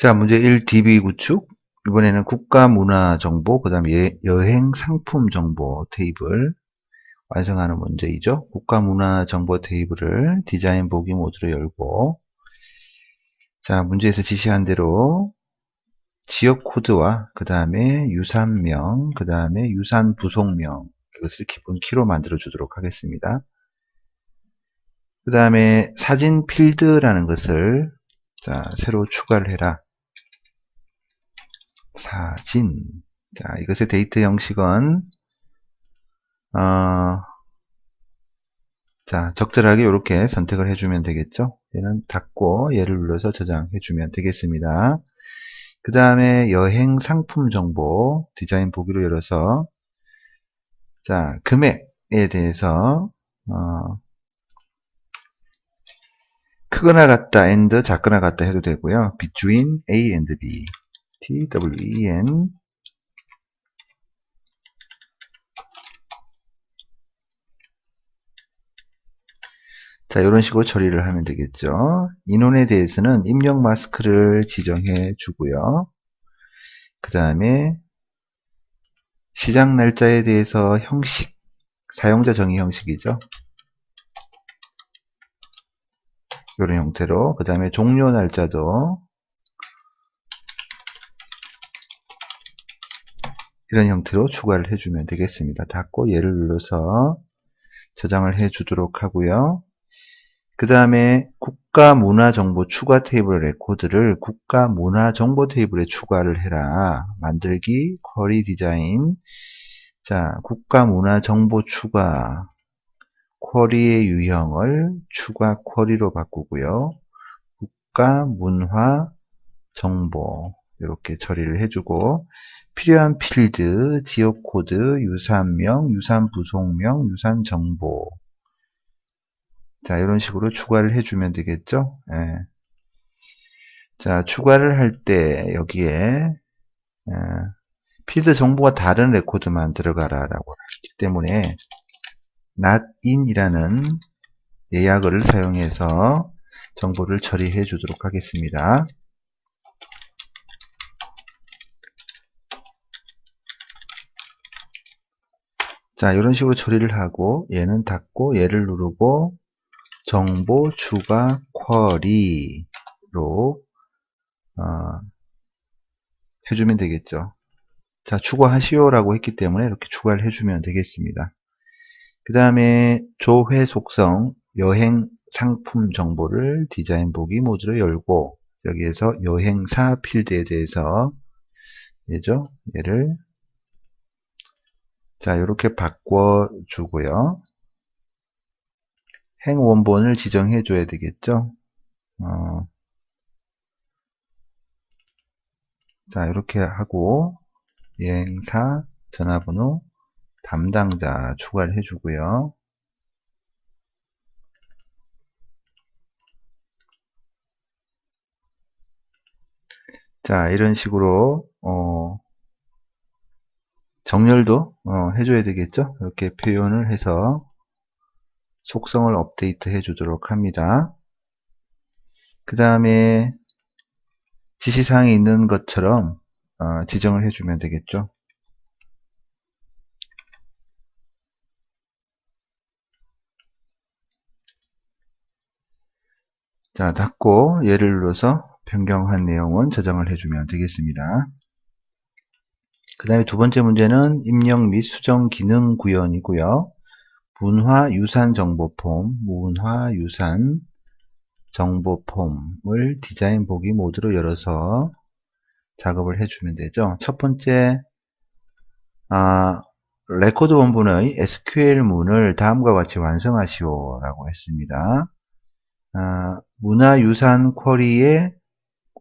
자, 문제 1 DB 구축. 이번에는 국가 문화 정보, 그 다음에 여행 상품 정보 테이블 완성하는 문제이죠. 국가 문화 정보 테이블을 디자인 보기 모드로 열고, 자, 문제에서 지시한 대로 지역 코드와 그 다음에 유산명, 그 다음에 유산 부속명, 이것을 기본 키로 만들어 주도록 하겠습니다. 그 다음에 사진 필드라는 것을 자, 새로 추가를 해라. 사진. 자, 이것의 데이터 형식은, 어, 자, 적절하게 이렇게 선택을 해주면 되겠죠. 얘는 닫고 얘를 눌러서 저장해주면 되겠습니다. 그 다음에 여행 상품 정보 디자인 보기로 열어서 자 금액에 대해서 어, 크거나 같다 and 작거나 같다 해도 되고요. between A and B TWEN 자 이런 식으로 처리를 하면 되겠죠. 인원에 대해서는 입력 마스크를 지정해 주고요. 그 다음에 시작 날짜에 대해서 형식 사용자 정의 형식이죠. 이런 형태로 그 다음에 종료 날짜도 이런 형태로 추가를 해주면 되겠습니다. 닫고 얘를 눌러서 저장을 해 주도록 하고요. 그 다음에 국가문화정보 추가 테이블 레코드를 국가문화정보 테이블에 추가를 해라. 만들기, 쿼리 디자인. 자, 국가문화정보 추가. 쿼리의 유형을 추가 쿼리로 바꾸고요. 국가문화정보. 이렇게 처리를 해주고, 필요한 필드, 지역 코드, 유산명, 유산 부속명, 유산 정보. 자, 이런 식으로 추가를 해주면 되겠죠. 예. 자, 추가를 할 때 여기에 예, 필드 정보가 다른 레코드만 들어가라 라고 했기 때문에 not in이라는 예약어를 사용해서 정보를 처리해 주도록 하겠습니다. 자, 이런 식으로 처리를 하고 얘는 닫고 얘를 누르고 정보 추가 쿼리로 어, 해주면 되겠죠. 자, 추가하시오 라고 했기 때문에 이렇게 추가를 해주면 되겠습니다. 그 다음에 조회 속성 여행 상품 정보를 디자인 보기 모드로 열고 여기에서 여행사 필드에 대해서 얘죠. 얘를 자 이렇게 바꿔 주고요. 행 원본을 지정해 줘야 되겠죠. 어, 자 이렇게 하고 여행사 전화번호 담당자 추가를 해 주고요. 자 이런 식으로 어, 정렬도 어, 해줘야 되겠죠. 이렇게 표현을 해서 속성을 업데이트 해 주도록 합니다. 그 다음에 지시사항이 있는 것처럼 어, 지정을 해주면 되겠죠. 자, 닫고 얘를 눌러서 변경한 내용은 저장을 해주면 되겠습니다. 그 다음에 두 번째 문제는 입력 및 수정 기능 구현이고요. 문화 유산 정보 폼, 문화 유산 정보 폼을 디자인 보기 모드로 열어서 작업을 해주면 되죠. 첫 번째, 아, 레코드 원본의 SQL문을 다음과 같이 완성하시오 라고 했습니다. 아, 문화유산 쿼리의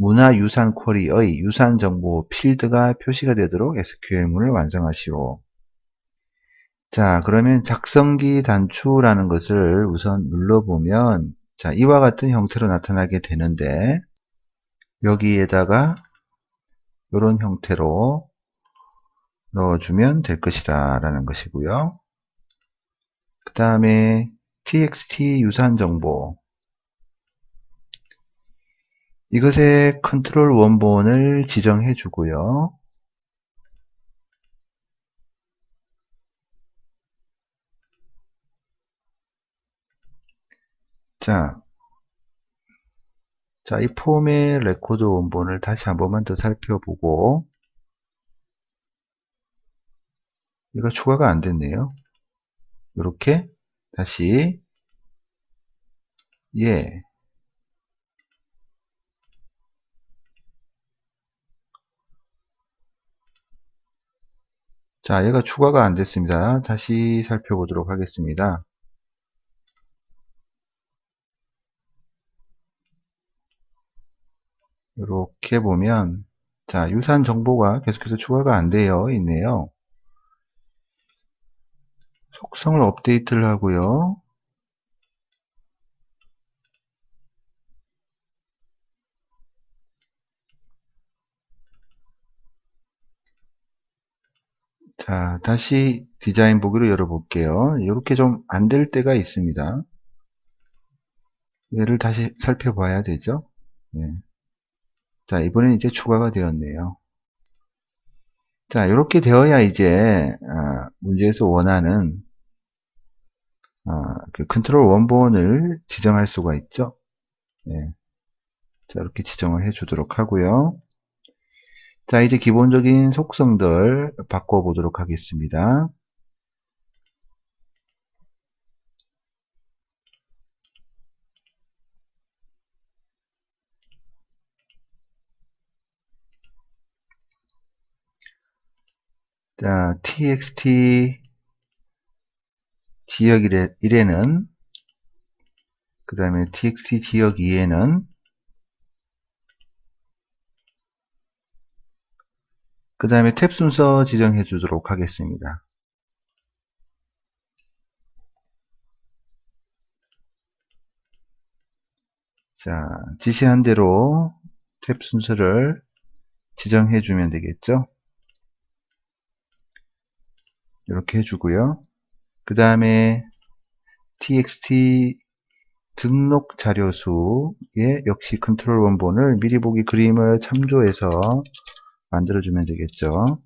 문화유산 쿼리의 유산 정보 필드가 표시가 되도록 SQL문을 완성하시오. 자, 그러면 작성기 단추라는 것을 우선 눌러보면 자, 이와 같은 형태로 나타나게 되는데 여기에다가 이런 형태로 넣어주면 될 것이다 라는 것이고요. 그 다음에 txt 유산 정보 이것의 컨트롤 원본을 지정해 주고요. 자, 자, 이 폼의 레코드 원본을 다시 한 번만 더 살펴보고 이거 추가가 안 됐네요. 이렇게 다시 예 자, 얘가 추가가 안 됐습니다. 다시 살펴보도록 하겠습니다. 이렇게 보면 자 유산 정보가 계속해서 추가가 안 되어 있네요. 속성을 업데이트를 하고요. 자, 다시 디자인 보기로 열어볼게요. 이렇게 좀 안 될 때가 있습니다. 얘를 다시 살펴봐야 되죠. 네. 자, 이번엔 이제 추가가 되었네요. 자, 이렇게 되어야 이제 아, 문제에서 원하는 아, 그 컨트롤 원본을 지정할 수가 있죠. 네. 자, 이렇게 지정을 해 주도록 하고요. 자, 이제 기본적인 속성들 바꿔보도록 하겠습니다. 자, txt 지역 1에는 그 다음에 txt 지역 2에는 그 다음에 탭 순서 지정해 주도록 하겠습니다. 자, 지시한 대로 탭 순서를 지정해 주면 되겠죠. 이렇게 해주고요. 그 다음에 txt 등록 자료수에 역시 컨트롤 원본을 미리 보기 그림을 참조해서 만들어주면 되겠죠.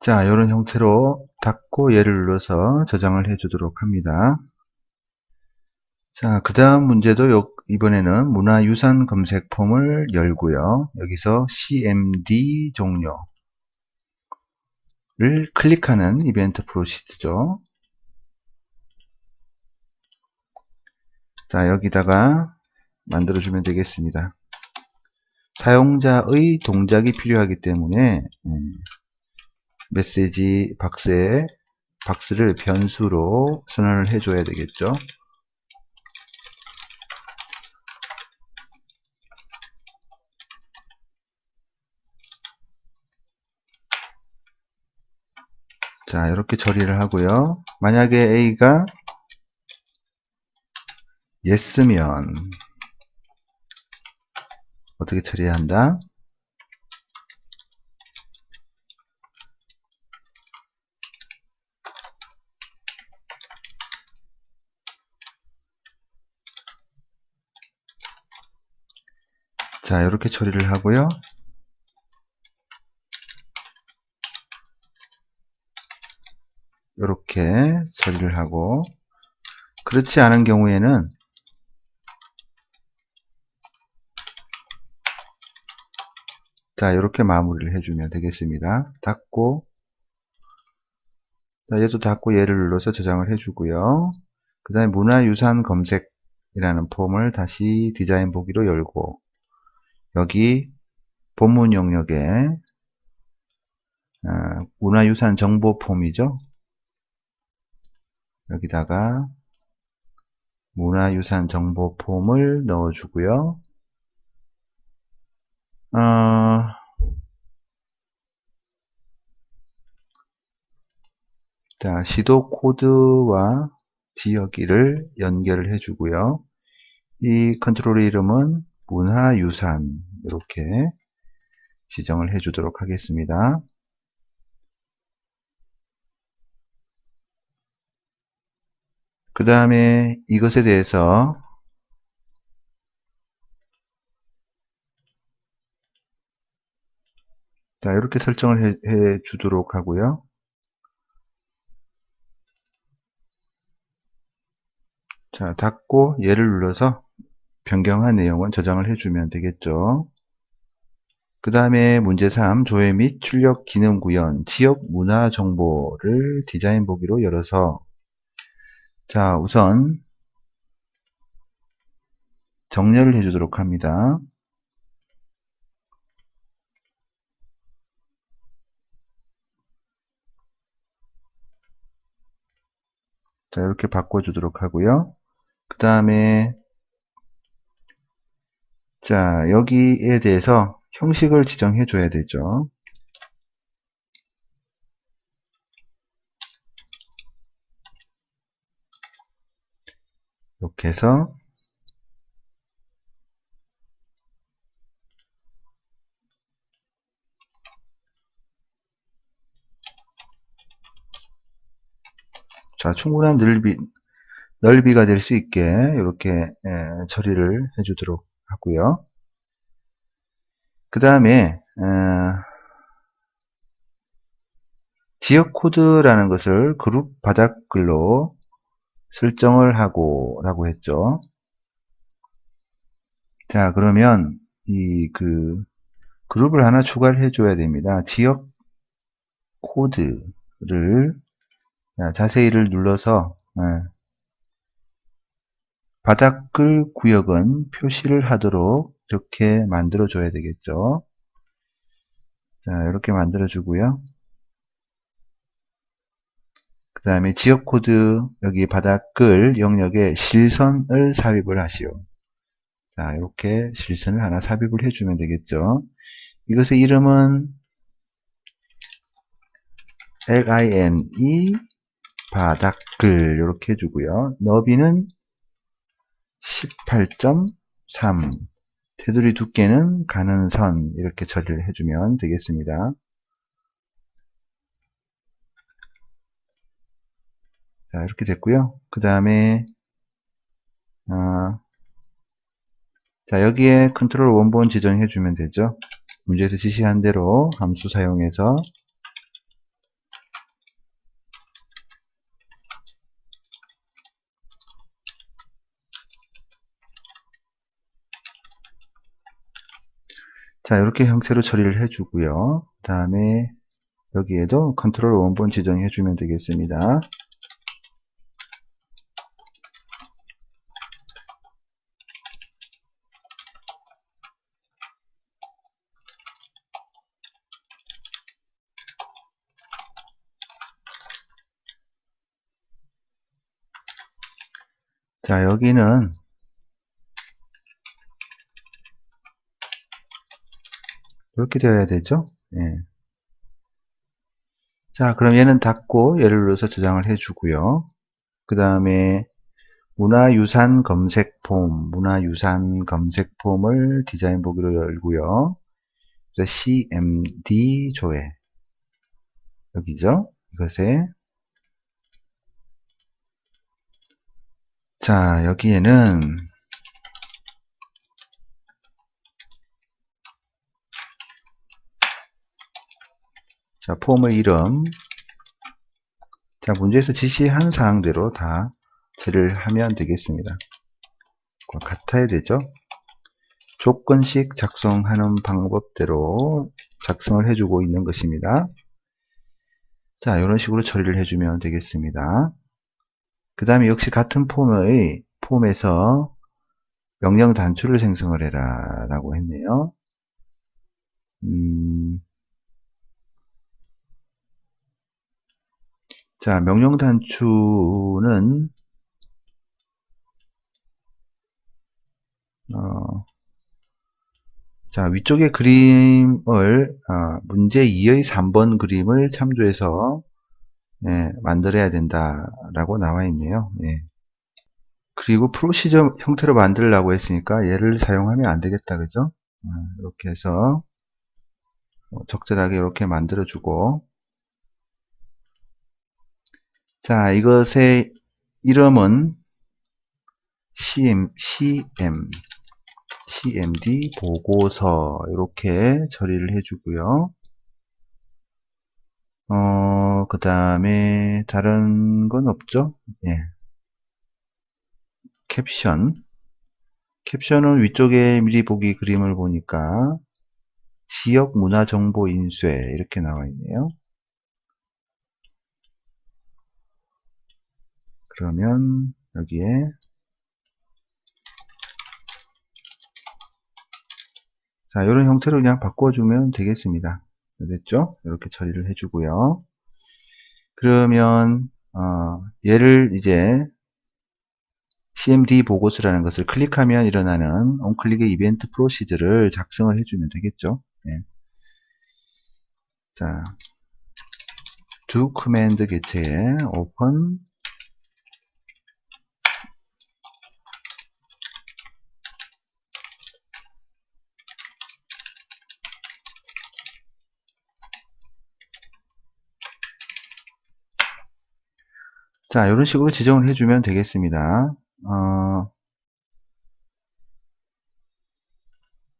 자, 이런 형태로 닫고 얘를 눌러서 저장을 해 주도록 합니다. 자, 그 다음 문제도 요, 이번에는 문화유산 검색 폼을 열고요. 여기서 CMD 종료 를 클릭하는 이벤트 프로시드죠. 자, 여기다가 만들어주면 되겠습니다. 사용자의 동작이 필요하기 때문에 음, 메시지 박스에 박스를 변수로 선언을 해줘야 되겠죠. 자, 이렇게 처리를 하고요. 만약에 A가 yes면 어떻게 처리해야 한다? 자, 이렇게 처리를 하고요. 이렇게 처리를 하고 그렇지 않은 경우에는 자 이렇게 마무리를 해주면 되겠습니다. 닫고 자, 얘도 닫고 얘를 눌러서 저장을 해주고요. 그 다음에 문화유산 검색이라는 폼을 다시 디자인 보기로 열고 여기 본문 영역에 어, 문화유산 정보 폼이죠. 여기다가 문화유산 정보 폼을 넣어주고요. 어, 자, 시도 코드와 지역일을 연결을 해주고요. 이 컨트롤 이름은 문화유산 이렇게 지정을 해주도록 하겠습니다. 그 다음에 이것에 대해서 자, 이렇게 설정을 해, 해 주도록 하고요. 자, 닫고 얘를 눌러서 변경한 내용은 저장을 해주면 되겠죠. 그 다음에 문제 3, 조회 및 출력 기능 구현, 지역 문화 정보를 디자인 보기로 열어서 자, 우선 정렬을 해주도록 합니다. 자, 이렇게 바꿔주도록 하고요. 그 다음에 자, 여기에 대해서 형식을 지정해 줘야 되죠. 이렇게 해서 자, 충분한 넓이, 넓이가 될 수 있게 이렇게 예, 처리를 해주도록 하고요. 그 다음에 어, 지역 코드라는 것을 그룹 바닥글로 설정을 하고 라고 했죠. 자 그러면 이 그 그룹을 하나 추가를 해줘야 됩니다. 지역 코드를 자세히를 눌러서 예, 바닥글 구역은 표시를 하도록 이렇게 만들어 줘야 되겠죠. 자, 이렇게 만들어 주고요. 그 다음에 지역 코드 여기 바닥글 영역에 실선을 삽입을 하시오. 자, 이렇게 실선을 하나 삽입을 해주면 되겠죠. 이것의 이름은 line 바닥글 이렇게 해주고요. 너비는 18.3 테두리 두께는 가는 선 이렇게 처리를 해주면 되겠습니다. 자 이렇게 됐고요. 그 다음에 어, 자 여기에 컨트롤 원본 지정해 주면 되죠. 문제에서 지시한 대로 함수 사용해서 자 이렇게 형태로 처리를 해주고요. 그 다음에 여기에도 컨트롤 원본 지정해 주면 되겠습니다. 자 여기는 이렇게 되어야 되죠. 예. 자, 그럼 얘는 닫고 얘를 눌러서 저장을 해주고요. 그 다음에 문화유산 검색 폼, 문화유산 검색 폼을 디자인 보기로 열고요. CMD 조회 여기죠. 이것에 자 여기에는 자, 폼의 이름. 자, 문제에서 지시한 사항대로 다 처리를 하면 되겠습니다. 같아야 되죠. 조건식 작성하는 방법대로 작성을 해주고 있는 것입니다. 자, 이런 식으로 처리를 해주면 되겠습니다. 그 다음에 역시 같은 폼의 폼에서 명령 단추를 생성을 해라 라고 했네요. 음, 자, 명령 단추는 어, 자 위쪽의 그림을 어, 문제 2의 3번 그림을 참조해서 예, 만들어야 된다라고 나와 있네요. 예. 그리고 프로시저 형태로 만들려고 했으니까 얘를 사용하면 안 되겠다 그죠? 어, 이렇게 해서 적절하게 이렇게 만들어 주고 자, 이것의 이름은 CM, CM, CMD 보고서 이렇게 처리를 해주고요. 어, 그 다음에 다른 건 없죠? 예. 캡션. 캡션은 위쪽에 미리 보기 그림을 보니까 지역 문화 정보 인쇄 이렇게 나와 있네요. 그러면 여기에 자 이런 형태로 그냥 바꿔주면 되겠습니다. 됐죠? 이렇게 처리를 해주고요. 그러면 어, 얘를 이제 CMD 보고서라는 것을 클릭하면 일어나는 온클릭의 이벤트 프로시저를 작성을 해주면 되겠죠. 예. 자, do command 개체에 open 자, 이런 식으로 지정을 해주면 되겠습니다. 어,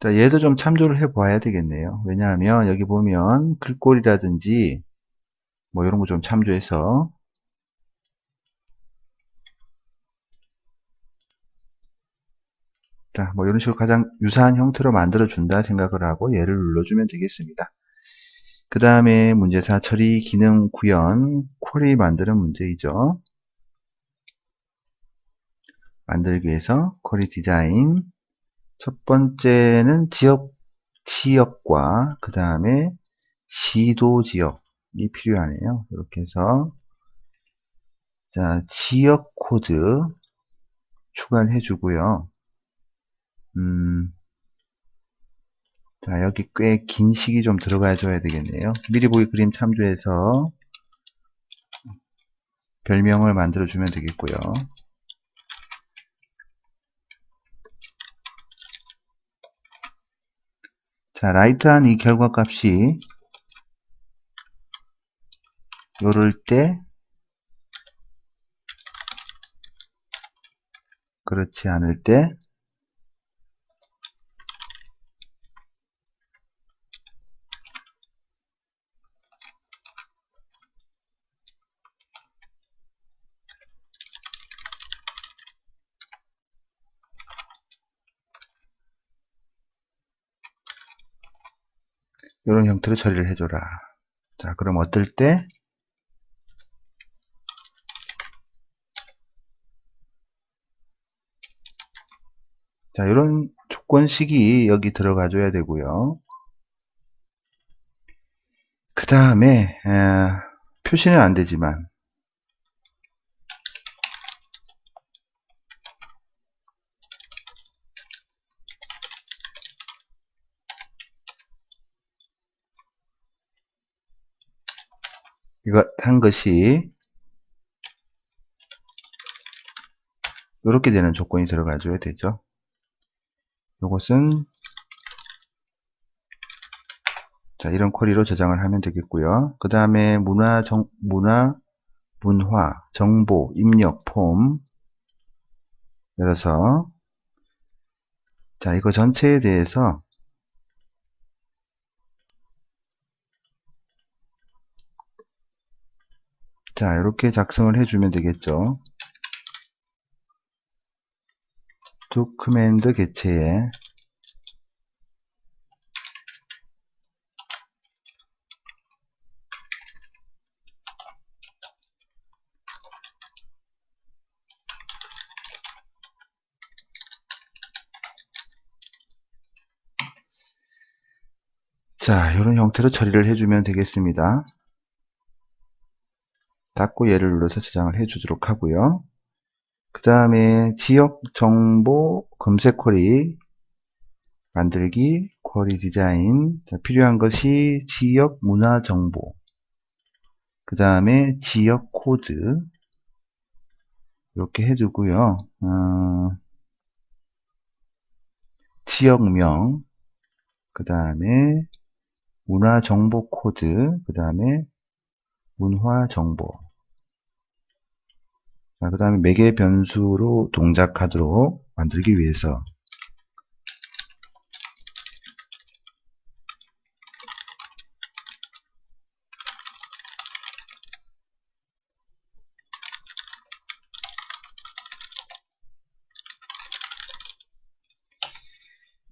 자, 얘도 좀 참조를 해 봐야 되겠네요. 왜냐하면 여기 보면 글꼴이라든지 뭐 이런 거 좀 참조해서 자, 뭐 이런 식으로 가장 유사한 형태로 만들어 준다 생각을 하고 얘를 눌러주면 되겠습니다. 그 다음에 문제사 처리 기능 구현 쿼리 만드는 문제이죠. 만들기 위해서 쿼리 디자인 첫 번째는 지역 지역과 그 다음에 시도 지역이 필요하네요. 이렇게 해서 자 지역 코드 추가를 해주고요. 음, 자 여기 꽤 긴 식이 좀 들어가 줘야 되겠네요. 미리 보기 그림 참조해서 별명을 만들어 주면 되겠고요. 자, 라이트한 이 결과값이 요럴 때 그렇지 않을 때 이런 형태로 처리를 해줘라. 자, 그럼 어떨 때? 자, 이런 조건식이 여기 들어가 줘야 되고요. 그 다음에 표시는 안 되지만 이거 한 것이 이렇게 되는 조건이 들어가줘야 되죠. 이것은 자 이런 쿼리로 저장을 하면 되겠고요. 그 다음에 문화 정 문화 문화 정보 입력 폼 열어서 자 이거 전체에 대해서 자, 이렇게 작성을 해주면 되겠죠. 두 커맨드 개체에 자, 이런 형태로 처리를 해주면 되겠습니다. 닫고 얘를 눌러서 저장을 해 주도록 하고요. 그 다음에 지역 정보 검색 쿼리 만들기 쿼리 디자인. 자, 필요한 것이 지역 문화 정보. 그 다음에 지역 코드. 이렇게 해주고요. 어, 지역명. 그 다음에 문화 정보 코드. 그 다음에 문화 정보 그 다음에 매개 변수로 동작하도록 만들기 위해서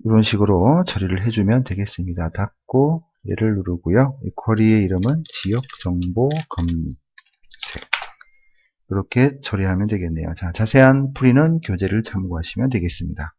이런 식으로 처리를 해주면 되겠습니다. 닫고 얘를 누르고요. 이 쿼리의 이름은 지역정보 검색 이렇게 처리하면 되겠네요. 자, 자세한 풀이는 교재를 참고하시면 되겠습니다.